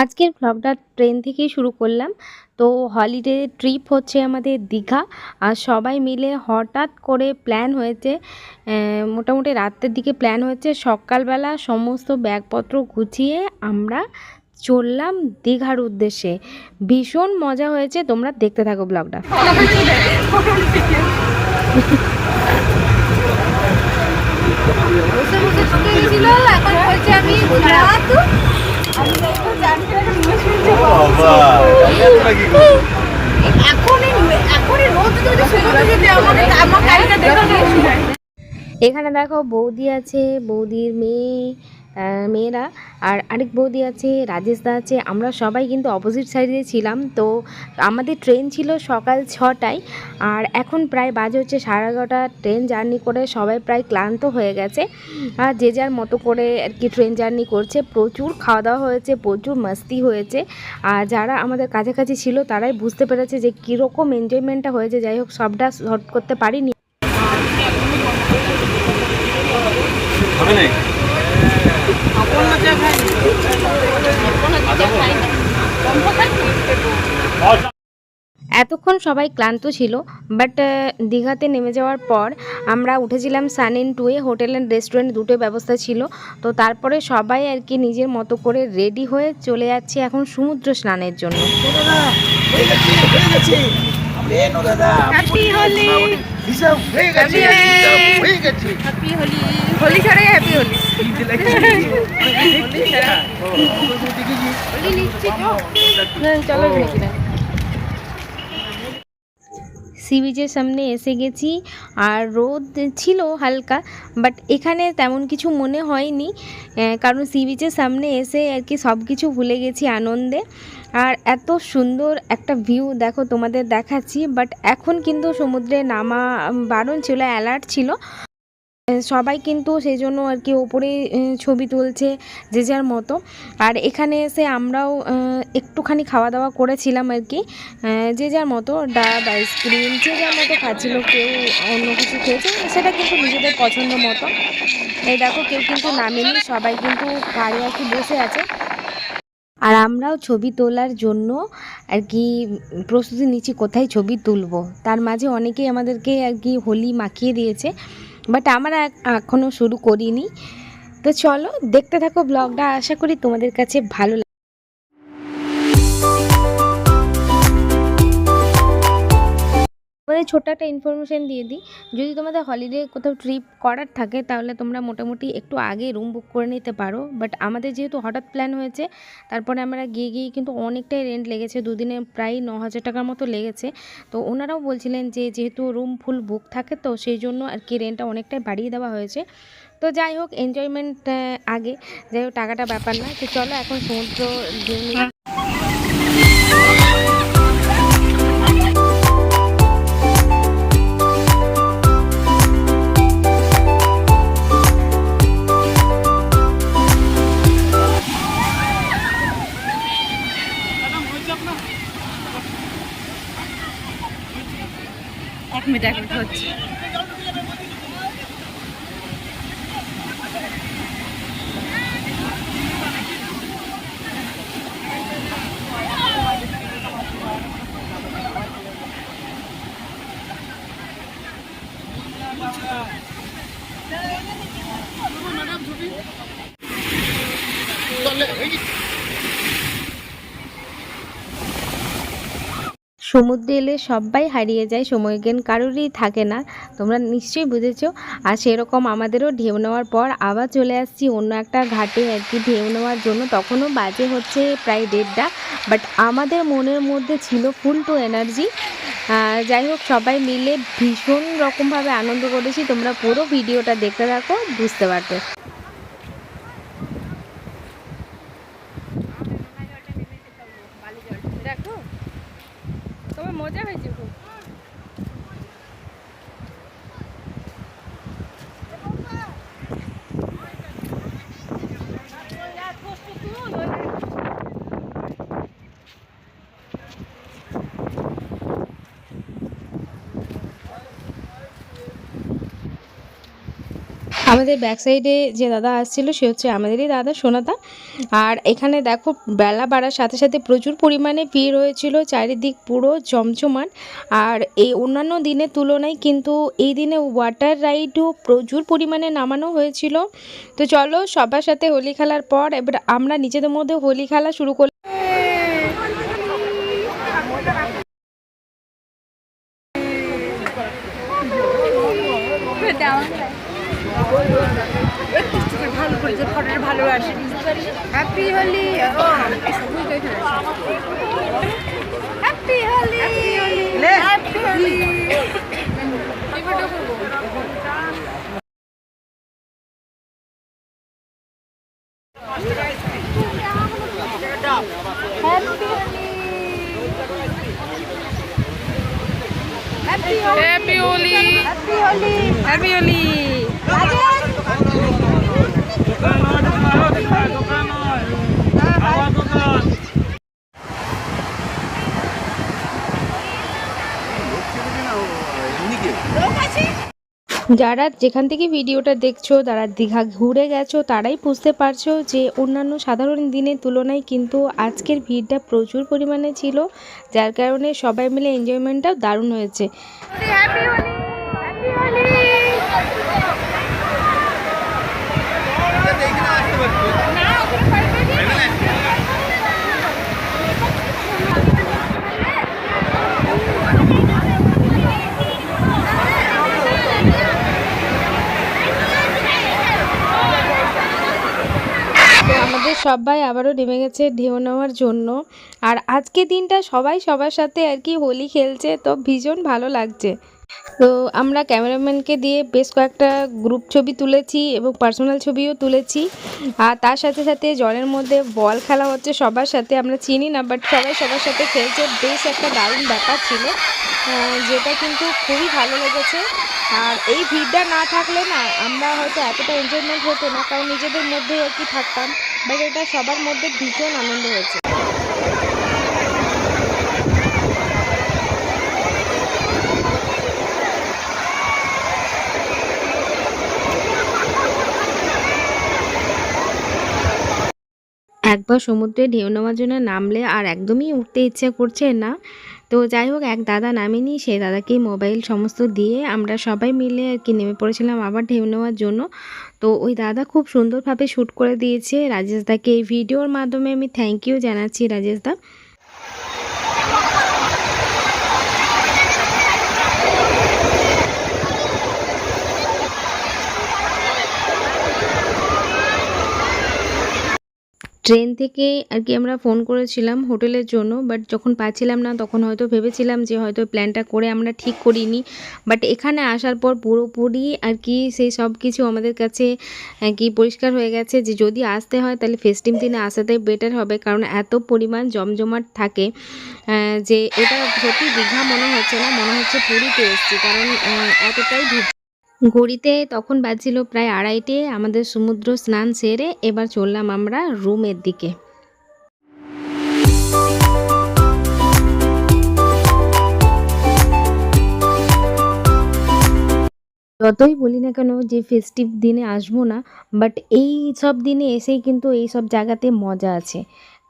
আজকের ভ্লগটা ট্রেন থেকেই শুরু করলাম। তো হলিডে ট্রিপ হচ্ছে আমাদের দীঘা। আর সবাই মিলে হঠাৎ করে প্ল্যান হয়েছে মোটামুটি রাতের দিকে প্ল্যান হয়েছে। সকালবেলা সমস্ত ব্যাগপত্র গুছিয়ে আমরা চললাম দীঘার উদ্দেশ্যে। ভীষণ মজা হয়েছে, তোমরা দেখতে থাকো ব্লগটা এখন ছাড়া আমি দেখো জানতে এখনই এখনই রোদ যদি শুরু যদি আমাকে আমার গাড়িটা দেখা এখানে দেখো বৌদি আছে বৌদির মেয়ে মেয়েরা। আর আরেক বৌদি আছে, রাজেশ দা আছে। আমরা সবাই কিন্তু অপোজিট সাইডে ছিলাম। তো আমাদের ট্রেন ছিল সকাল ছটায়। আর এখন প্রায় বাজে হচ্ছে সাড়ে এগারোটা। ট্রেন জার্নি করে সবাই প্রায় ক্লান্ত হয়ে গেছে। আর যে যার মতো করে আর কি ট্রেন জার্নি করছে, প্রচুর খাওয়া দাওয়া হয়েছে, প্রচুর মাস্তি হয়েছে। আর যারা আমাদের কাছাকাছি ছিল, তারাই বুঝতে পেরেছে যে কীরকম এনজয়মেন্টটা হয়েছে। যাই হোক, সবটা শর্ট করতে পারিনি। এতক্ষণ সবাই ক্লান্ত ছিল বাট দীঘাতে নেমে যাওয়ার পর আমরা উঠেছিলাম সান ইন টুয়ে হোটেল অ্যান্ড রেস্টুরেন্ট দুটো ব্যবস্থা ছিল। তো তারপরে সবাই আর কি নিজের মতো করে রেডি হয়ে চলে যাচ্ছে এখন সমুদ্র স্নানের জন্য। হ্যাপি হোলি হ্যাপি হোলি হোলি ছাড়াই হ্যাপি হোলি হোলি নিচ্ছি চলো সি বিচের সামনে এসে গেছি আর রোদ ছিল হালকা বাট এখানে তেমন কিছু মনে হয়নি কারণ সি বিচের সামনে এসে আর কি সব কিছু ভুলে গেছি আনন্দে। আর এত সুন্দর একটা ভিউ দেখো তোমাদের দেখাচ্ছি বাট এখন কিন্তু সমুদ্রে নামা বারণ ছিল অ্যালার্ট ছিল সবাই কিন্তু সেই জন্য আর কি ওপরে ছবি তুলছে যে যার মতো। আর এখানে এসে আমরাও একটুখানি খাওয়া দাওয়া করেছিলাম আর কি। যে যার মতো ডাব, আইসক্রিম, যে যার মতো খাচ্ছিল কেউ অন্য কিছু খেয়েছে, সেটা কিন্তু নিজেদের পছন্দ মতো। এই দেখো কেউ কিন্তু নামেনি, সবাই কিন্তু গাড়ি আর কি বসে আছে। আর আমরাও ছবি তোলার জন্য আর কি প্রস্তুতি নিচ্ছি, কোথায় ছবি তুলবো? তার মাঝে অনেকেই আমাদেরকে আর কি হোলি মাখিয়ে দিয়েছে। বাট আমরা এখনও এখনও শুরু করিনি। তো চলো দেখতে থাকো ব্লগটা, আশা করি তোমাদের কাছে ভালো তোমাদের ছোট্ট একটা ইনফরমেশন দিয়ে দিই। যদি তোমাদের হলিডে কোথাও ট্রিপ করার থাকে, তাহলে তোমরা মোটামুটি একটু আগে রুম বুক করে নিতে পারো। বাট আমাদের যেহেতু হঠাৎ প্ল্যান হয়েছে, তারপরে আমরা গিয়ে গিয়ে কিন্তু অনেকটাই রেন্ট লেগেছে। দুদিনে প্রায় ন হাজার টাকার মতো লেগেছে। তো ওনারাও বলছিলেন যে, যেহেতু রুম ফুল বুক থাকে, তো সেই জন্য আর কি রেন্টটা অনেকটাই বাড়িয়ে দেওয়া হয়েছে। তো যাই হোক এনজয়মেন্ট আগে। যাই হোক, টাকাটা ব্যাপার না। তো চলো এখন সমুদ্র সমুদ্রে এলে সবাই হারিয়ে যায়, সময় জ্ঞান কারোরই থাকে না। তোমরা নিশ্চয়ই বুঝেছ। আর সেরকম আমাদেরও ঢেউ নেওয়ার পর আবার চলে আসছি অন্য একটা ঘাটে আর কি ঢেউ নেওয়ার জন্য। তখনও বাজে হচ্ছে প্রায় দেড়টা। বাট আমাদের মনের মধ্যে ছিল ফুল টু এনার্জি যাই হোক, সবাই মিলে ভীষণ রকমভাবে আনন্দ করেছি। তোমরা পুরো ভিডিওটা দেখতে থাকো, বুঝতে পারবে। আমাদের ব্যাক সাইডে যে দাদা আসছিল, সে হচ্ছে আমাদেরই দাদা সোনাদা আর এখানে দেখো, বেলা বাড়ার সাথে সাথে প্রচুর পরিমাণে ভিড় হয়েছিল, চারিদিক পুরো জমজমাট। আর এই অন্যান্য দিনের তুলনায় কিন্তু এই দিনে ওয়াটার রাইডও প্রচুর পরিমাণে নামানো হয়েছিল। তো চলো, সবার সাথে হোলি খেলার পর, এবার আমরা নিজেদের মধ্যে হোলি খেলা শুরু করলাম ভালো করেছে ফটোটা ভালো আসে happy Holi happy Holi happy Holi happy Holi happy Holi happy Holi যারা যেখান থেকে ভিডিওটা দেখছ, যারা দীঘা ঘুরে গেছো, তারাই বুঝতে পারছ যে অন্যান্য সাধারণ দিনের তুলনায় কিন্তু আজকের ভিড়টা প্রচুর পরিমাণে ছিল, যার কারণে সবাই মিলে এনজয়মেন্টটাও দারুণ হয়েছে হ্যাপি হোলি হ্যাপি হোলি তো আমাদের সবাই আবারও নেমে গেছে ঢেউ নেওয়ার জন্য। আর আজকে দিনটা সবাই সবার সাথে আর কি হোলি খেলছে, তো ভীষণ ভালো লাগছে। তো আমরা ক্যামেরাম্যানকে দিয়ে বেশ কয়েকটা গ্রুপ ছবি তুলেছি এবং পার্সোনাল ছবিও তুলেছি। আর তার সাথে সাথে জলের মধ্যে বল খেলা হচ্ছে সবার সাথে, আমরা চিনি না বাট সবাই সবার সাথে খেলছে। বেশ একটা দারুণ ব্যাপার ছিল যেটা কিন্তু খুবই ভালো লেগেছে। আর এই ভিড়টা না থাকলে না, আমরা হয়তো এতটা এনজয়মেন্ট হতো না, কারণ নিজেদের মধ্যেই আর কি থাকতাম। বাট এটা সবার মধ্যে ভীষণ আনন্দ হয়েছে। একবার সমুদ্রে ঢেউ নেওয়ার জন্য নামলে আর একদমই উঠতে ইচ্ছে করছে না। তো যাই হোক এক দাদা নামিনি সেই দাদাকে মোবাইল সমস্ত দিয়ে আমরা সবাই মিলে আর কি নেমে পড়েছিলাম আবার ঢেউ নেওয়ার জন্য। তো ওই দাদা খুব সুন্দরভাবে শ্যুট করে দিয়েছে। রাজেশ দাকে এই ভিডিওর মাধ্যমে আমি থ্যাংক ইউ জানাচ্ছি রাজেশ দা। ট্রেন থেকে আর কি আমরা ফোন করেছিলাম হোটেলের জন্য বাট যখন পাচ্ছিলাম না তখন হয়তো ভেবেছিলাম যে হয়তো প্ল্যানটা করে আমরা ঠিক করিনি। বাট এখানে আসার পর পুরোপুরি আর কি সেই সব কিছু আমাদের কাছে কি পরিষ্কার হয়ে গেছে যে যদি আসতে হয় তাহলে ফেস্টিভ দিনে আসাটাই বেটার হবে, কারণ এত পরিমাণ জমজমাট থাকে যে এটা সত্যি দীঘা মনে হচ্ছে না, মনে হচ্ছে পুরীতে এসছি, কারণ এতটাই ভিড় ঘড়িতে তখন বাজছিল প্রায় আড়াইটে, আমাদের সমুদ্র স্নান সেরে এবার চললাম আমরা রুমের দিকে। যতই বলি না কেন যে ফেস্টিভ দিনে আসব না বাট এই সব দিনে এসেই কিন্তু এই সব জায়গাতে মজা আছে।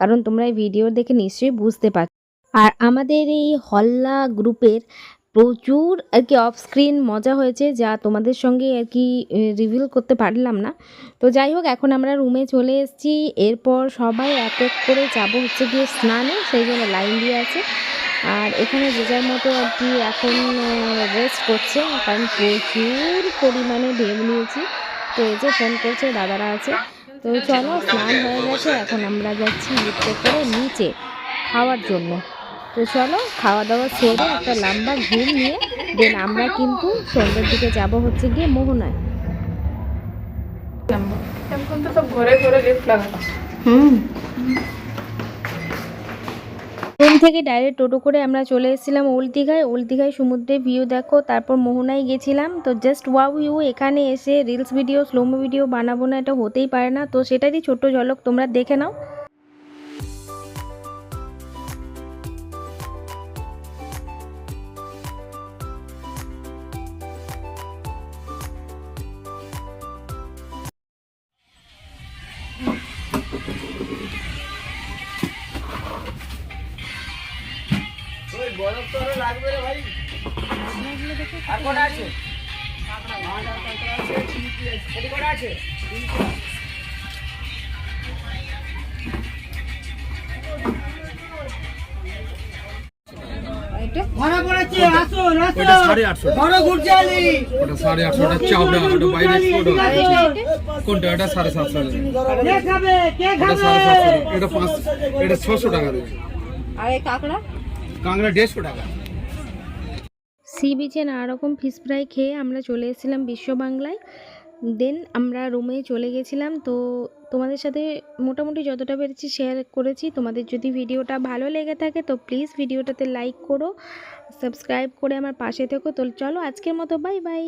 কারণ তোমরা এই ভিডিও দেখে নিশ্চয়ই বুঝতে পারছ। আর আমাদের এই হল্লা গ্রুপের প্রচুর আর কি অফ স্ক্রিন মজা হয়েছে, যা তোমাদের সঙ্গে আর কি রিভিল করতে পারলাম না। তো যাই হোক, এখন আমরা রুমে চলে এসেছি। এরপর সবাই এক এক করে যাব হচ্ছে গিয়ে স্নানে, সেই জন্য লাইন দিয়ে আছে। আর এখানে যে যার মতো আর কি এখন রেস্ট করছে, কারণ প্রচুর পরিমাণে ঢেউ নিয়েছি। তো এই যে ফোন করছে, দাদারা আছে। তো চলো, স্নান হয়ে গেছে, এখন আমরা যাচ্ছি লিফটে করে নিচে খাওয়ার জন্য। তো চলো খাওয়া দাওয়া সেরে একটা লম্বা ঘুম নিয়ে দেন আমরা কিন্তু সন্ধ্যের দিকে যাব হচ্ছে গিয়ে মোহনায়। হুম রুম থেকে ডাইরেক্ট টোটো করে আমরা চলে এসেছিলাম ওল্ড দীঘায় ওল্ড দীঘায় সমুদ্রে ভিউ দেখো, তারপর মোহনায় গেছিলাম। তো জাস্ট ওয়াও ইউ এখানে এসে রিলস ভিডিও স্লোমো ভিডিও বানাবো না, এটা হতেই পারে না। তো সেটারই ছোট্ট ঝলক তোমরা দেখে নাও। ওইটা সাড়ে আটশো। ওটা সাড়ে আটশো ওটা চাপড়া ওটা বাইরে ছোট। কোনটা? এটা সাড়ে সাতশো ওটা সাড়ে সাতশো এটা এটা ছশো টাকা দেবে আর এই কাঁকড়া? কাঁকড়া দেড়শো টাকা। সি বিচে নানা রকম ফিশ ফ্রাই খেয়ে আমরা চলে এসেছিলাম বিশ্ব বাংলায়। দেন আমরা রুমে চলে গেছিলাম। তো তোমাদের সাথে মোটামুটি যতটা পেরেছি শেয়ার করেছি। তোমাদের যদি ভিডিওটা ভালো লেগে থাকে, তো প্লিজ ভিডিওটাতে লাইক করো সাবস্ক্রাইব করে আমার পাশে থেকো। তো চলো আজকের মতো বাই বাই